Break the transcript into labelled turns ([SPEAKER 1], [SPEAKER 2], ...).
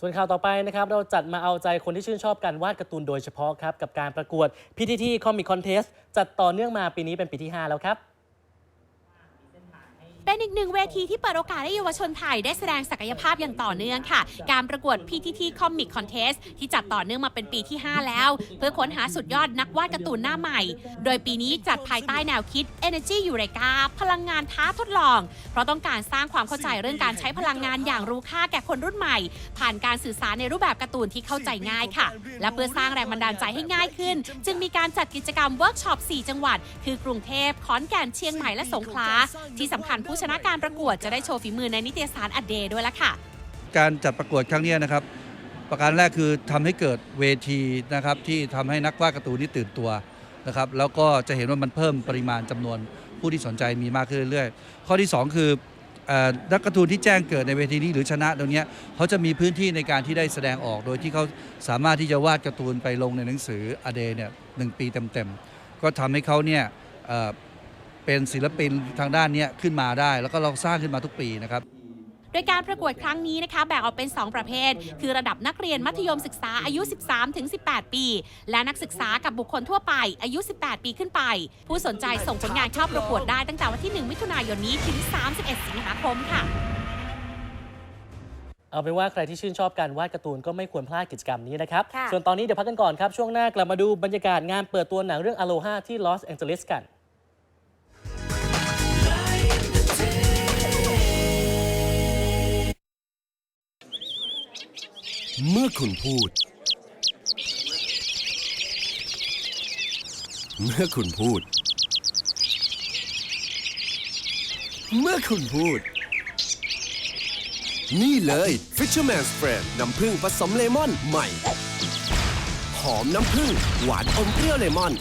[SPEAKER 1] ส่วนข่าวต่อไปนะครับเราจัดมาเอาใจคนที่ชื่นชอบการวาดการ์ตูนโดยเฉพาะครับ กับการประกวด PTT Comic Contest จัดต่อเนื่องมาปีนี้เป็นปีที่ 5 แล้วครับ
[SPEAKER 2] เป็นอีกหนึ่งเวทีที่เปิดโอกาสให้เยาวชนไทยได้แสดงศักยภาพอย่างต่อเนื่องค่ะ การประกวด PTT Comic Contest ที่จัดต่อเนื่องมาเป็นปีที่ 5 แล้ว เพื่อค้นหาสุดยอดนักวาดการ์ตูนหน้าใหม่ โดยปีนี้จัดภายใต้แนวคิด Energy Eureka พลังงานท้าทดลอง เพราะต้องการสร้างความเข้าใจเรื่องการใช้พลังงานอย่างรู้ค่าแก่คนรุ่นใหม่ ผ่านการสื่อสารในรูปแบบการ์ตูนที่เข้าใจง่ายค่ะ และเพื่อสร้างแรงบันดาลใจให้ง่ายขึ้น จึงมีการจัดกิจกรรมเวิร์กช็อป 4 จังหวัด คือกรุงเทพขอนแก่นเชียงใหม่และสงขลาที่สำคัญผู้ชนะการประกวดจะได้โชว์ฝีมือในนิตยสารอเดย์ด้วยละค่ะ
[SPEAKER 3] การจัดประกวดครั้งนี้นะครับ ประการแรกคือทำให้เกิดเวทีนะครับที่ทำให้นักวาดการ์ตูนนี่ตื่นตัวนะครับแล้วก็จะเห็นว่ามันเพิ่มปริมาณจำนวนผู้ที่สนใจมีมากขึ้นเรื่อยๆ ข้อที่ 2 คือเอ่อนักการ์ตูนที่แจ้งเกิดในเวทีนี้หรือชนะตรงนี้เขาจะมีพื้นที่ในการที่ได้แสดงออก โดยที่เขาสามารถที่จะวาดการ์ตูนไปลงในหนังสืออเดเนี่ยหนึ่งปีเต็มๆก็ทำให้เขาเนี่ย เอ่อเป็นศิลปินทางด้านเนี้ยขึ้นมาได้ แล้วก็เราสร้างขึ้นมาทุกปีนะครับ
[SPEAKER 2] โดยการประกวดครั้งนี้นะคะแบ่งออกเป็น 2 ประเภท คือระดับนักเรียนมัธยมศึกษาอายุ 13-18 ปี และนักศึกษากับบุคคลทั่วไปอายุ 18 ปีขึ้นไป ผู้สนใจส่งผลงานเข้าประกวดได้ตั้งแต่วันที่ 1 มิถุนายนนี้ถึง 31 สิงหาคมค่ะ
[SPEAKER 1] เอาเป็นว่าใครที่ชื่นชอบการวาดการ์ตูนก็ไม่ควรพลาดกิจกรรมนี้นะครับ
[SPEAKER 2] ค่ะ
[SPEAKER 1] ส่วนตอนนี้เดี๋ยวพักกันก่อนครับ ช่วงหน้ากลับมาดูบรรยากาศงานเปิดตัวหนังเรื่อง Aloha ที่ลอสแองเจลิสกัน
[SPEAKER 4] เมื่อคุณพูด เมื่อคุณพูด เมื่อคุณพูด นี่เลย Fisherman's Friend น้ำผึ้งผสมเลมอนใหม่ หอมน้ำผึ้งหวานอมเปรี้ยวเลมอน